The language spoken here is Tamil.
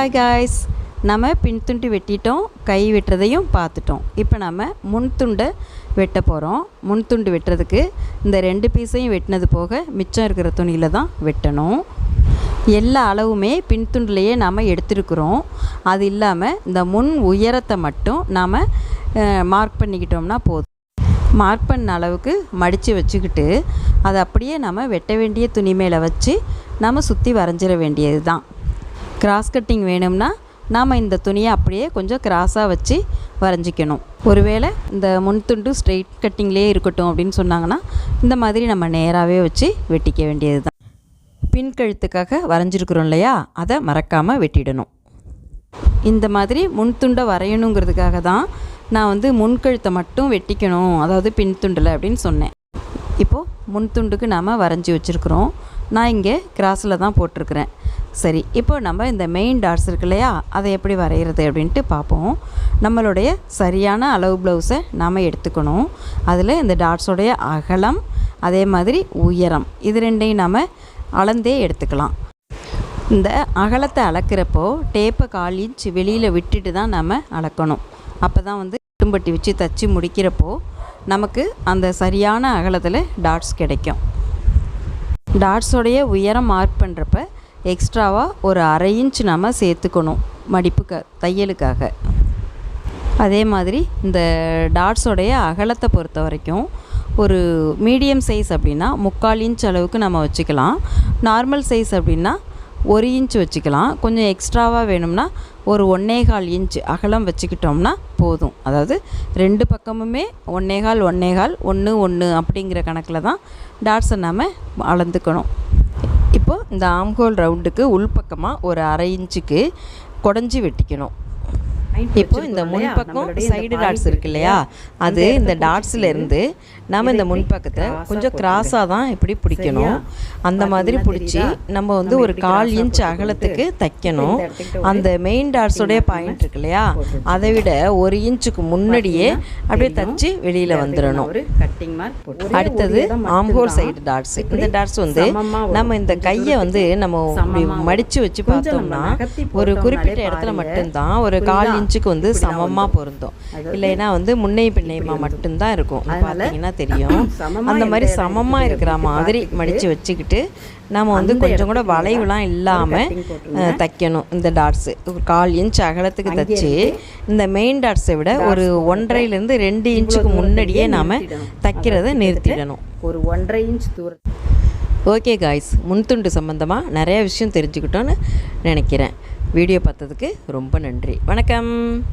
ஹாய் காய்ஸ் நம்ம பின்துண்டு வெட்டிட்டோம் கை வெட்டுறதையும் பார்த்துட்டோம். இப்போ நம்ம முன் துண்டை வெட்ட போகிறோம் முன் துண்டு வெட்டுறதுக்கு இந்த ரெண்டு பீஸையும் வெட்டினது போக மிச்சம் இருக்கிற துணியில் தான் வெட்டணும். எல்லா அளவுமே பின்துண்டுலையே நாம் எடுத்துருக்குறோம். அது இல்லாமல் இந்த முன் உயரத்தை மட்டும் நாம் மார்க் பண்ணிக்கிட்டோம்னா போதும். மார்க் பண்ண அளவுக்கு மடித்து வச்சுக்கிட்டு அதை அப்படியே நம்ம வெட்ட வேண்டிய துணி மேலே வச்சு நம்ம சுற்றி வரைஞ்சிட வேண்டியது தான் கிராஸ் கட்டிங் வேணும்னா நாம் இந்த துணியை அப்படியே கொஞ்சம் கிராஸாக வச்சு வரைஞ்சிக்கணும். ஒருவேளை இந்த முன் துண்டு ஸ்ட்ரெயிட் கட்டிங்லேயே இருக்கட்டும் அப்படின்னு சொன்னாங்கன்னா இந்த மாதிரி நம்ம நேராகவே வச்சு வெட்டிக்க வேண்டியது தான் பின்கழுத்துக்காக வரைஞ்சிருக்கிறோம் இல்லையா? அதை மறக்காமல் வெட்டிடணும். இந்த மாதிரி முன் துண்டை வரையணுங்கிறதுக்காக தான் நான் வந்து முன்கழுத்தை மட்டும் வெட்டிக்கணும். அதாவது பின் துண்டில் அப்படின்னு சொன்னேன். இப்போது முன் துண்டுக்கு நாம் வரைஞ்சி வச்சுருக்குறோம். நான் இங்கே கிராஸில் தான் போட்டிருக்கிறேன். சரி இப்போ நம்ம இந்த மெயின் டாட்ஸ் இருக்கு இல்லையா? அதை எப்படி வரைகிறது அப்படின்ட்டு பார்ப்போம். நம்மளுடைய சரியான அளவு ப்ளவுஸை நாம் எடுத்துக்கணும். அதில் இந்த டாட்ஸோடைய அகலம் அதே மாதிரி உயரம் இது ரெண்டையும் நாம் அளந்தே எடுத்துக்கலாம். இந்த அகலத்தை அளக்கிறப்போ டேப்பை கால் இன்ச் வெளியில் விட்டுட்டு தான் நம்ம அளக்கணும். அப்போ தான் வந்து குடும்பட்டி வச்சு தச்சு முடிக்கிறப்போ நமக்கு அந்த சரியான அகலத்தில் டாட்ஸ் கிடைக்கும். டாட்ஸோடைய உயரம் மார்க் பண்ணுறப்ப எக்ஸ்ட்ராவாக ஒரு அரை இன்ச் நம்ம சேர்த்துக்கணும் மடிப்புக்கு தையலுக்காக. அதே மாதிரி இந்த டாட்ஸோடைய அகலத்தை பொறுத்த வரைக்கும் ஒரு மீடியம் சைஸ் அப்படின்னா முக்கால் இன்ச் அளவுக்கு நம்ம வச்சுக்கலாம். நார்மல் சைஸ் அப்படின்னா ஒரு இன்ச் வச்சுக்கலாம். கொஞ்சம் எக்ஸ்ட்ராவாக வேணும்னா ஒரு ஒன்னேகால் இன்ச் அகலம் வச்சுக்கிட்டோம்னா போதும். அதாவது ரெண்டு பக்கமுமே ஒன்னேகால் ஒன்னேகால் ஒன்று ஒன்று அப்படிங்கிற கணக்கில் தான் டாட்ஸை நாம் அளந்துக்கணும். இந்த ஆம்ஹோல் ரவுண்டுக்கு உள்பக்கமாக ஒரு அரை இன்ச்சுக்கு குடஞ்சி வெட்டிக்கணும். இப்போ இந்த முன்பக்கம் சைடு டாட்ஸ் இருக்கு இல்லையா? அது இந்த டாட்ஸில் இருந்து நம்ம இந்த முன்பக்கத்தை கொஞ்சம் கிராஸாக தான் இப்படி பிடிக்கணும். அந்த மாதிரி பிடிச்சி நம்ம வந்து ஒரு கால் இன்ச் அகலத்துக்கு தைக்கணும். அந்த மெயின் டாட்ஸோடைய பாயிண்ட் இருக்கு இல்லையா? அதை விட ஒரு இன்ச்சுக்கு முன்னாடியே அப்படியே தச்சு வெளியில் வந்துடணும். அடுத்தது ஆம்ஹோல் சைடு டாட்ஸ் இந்த டாட்ஸ் வந்து நம்ம இந்த கையை வந்து நம்ம மடிச்சு வச்சு பார்த்தோம்னா ஒரு குறிப்பிட்ட இடத்துல மட்டும்தான் ஒரு கால் இன்ச்சுக்கு வந்து சமமாக பொருந்தும். இல்லைன்னா வந்து முன்னை பின்னையுமா மட்டும்தான் இருக்கும். பார்த்தீங்கன்னா தெரியும். அந்த மாதிரி சமமாக இருக்கிற மாதிரி மடித்து வச்சுக்கிட்டு நம்ம வந்து கொஞ்சம் கூட வளைவுலாம் இல்லாமல் தைக்கணும். இந்த டாட்ஸு ஒரு கால் இன்ச் அகலத்துக்கு தைச்சு இந்த மெயின் டாட்ஸை விட ஒரு ஒன்றரைலேருந்து ரெண்டு இன்ச்சுக்கு முன்னாடியே நாம் தைக்கிறத நிறுத்திடணும். ஒரு ஒன்றரை இன்ச் தூரம். ஓகே காய்ஸ் முன்துண்டு சம்மந்தமாக நிறைய விஷயம் தெரிஞ்சுக்கிட்டோன்னு நினைக்கிறேன். வீடியோ பார்த்ததுக்கு ரொம்ப நன்றி. வணக்கம்.